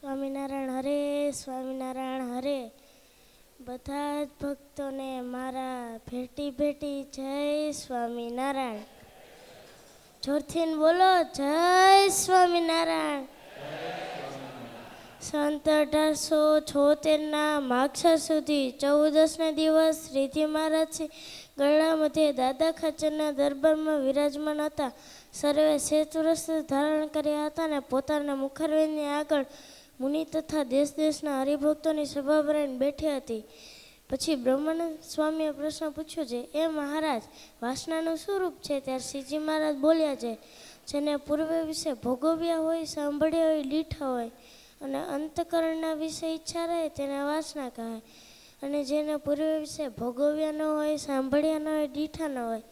સ્વામિનારાયણ હરે સ્વામિનારાયણ હરે. બધા જ ભક્તોને મારા ભેટી ભેટી જય સ્વામિનારાયણ. જોરથી બોલો, જય સ્વામિનારાયણ. સંત અઢારસો છોતેરના માગસર સુધી ચૌદસના દિવસ રીધિ મહારાજથી ગળા મધ્યે દાદા ખાચરના દરબારમાં વિરાજમાન હતા. સર્વે શેતવસ્ત્ર ધારણ કર્યા હતા અને પોતાના મુખરવેદની આગળ મુનિ તથા દેશ દેશના હરિભક્તોની સભા ભરાઈને બેઠી હતી. પછી બ્રહ્માનંદ સ્વામીએ પ્રશ્ન પૂછ્યો છે, એ મહારાજ, વાસનાનું શું રૂપ છે? ત્યારે શ્રીજી મહારાજ બોલ્યા છે, જેને પૂર્વે વિશે ભોગવ્યા હોય, સાંભળ્યા હોય, લીઠા હોય, અને અંતકરણના વિશે ઈચ્છા રહે, તેને વાસના કહે અને જેને પૂર્વે વિશે ભોગવ્યા ન હોય, સાંભળ્યા ન હોય દીઠા ન હોય,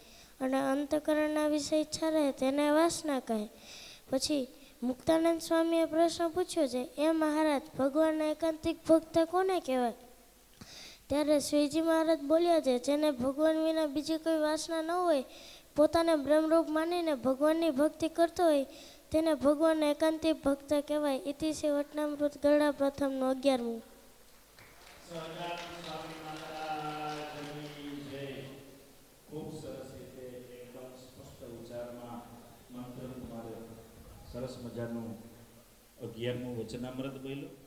અને અંતકરણના વિશે ઈચ્છા રહે, તેને વાસના કહે પછી મુક્તાનંદ સ્વામીએ પ્રશ્ન પૂછ્યો છે, એ મહારાજ, ભગવાનના એકાંતિક ભક્ત કોને કહેવાય? ત્યારે શ્રીજી મહારાજ બોલ્યા છે, જેને ભગવાન વિના બીજી કોઈ વાસના ન હોય, પોતાને બ્રહ્મરૂપ માનીને ભગવાનની ભક્તિ કરતો હોય, તેને ભગવાનના એકાંતિક ભક્ત કહેવાય. ઇતિશ્રી વટનામૃત ગરડા પ્રથમનું અગિયારમું. સરસ મજાનું અગિયારમું વચનામૃત બોલ્યો.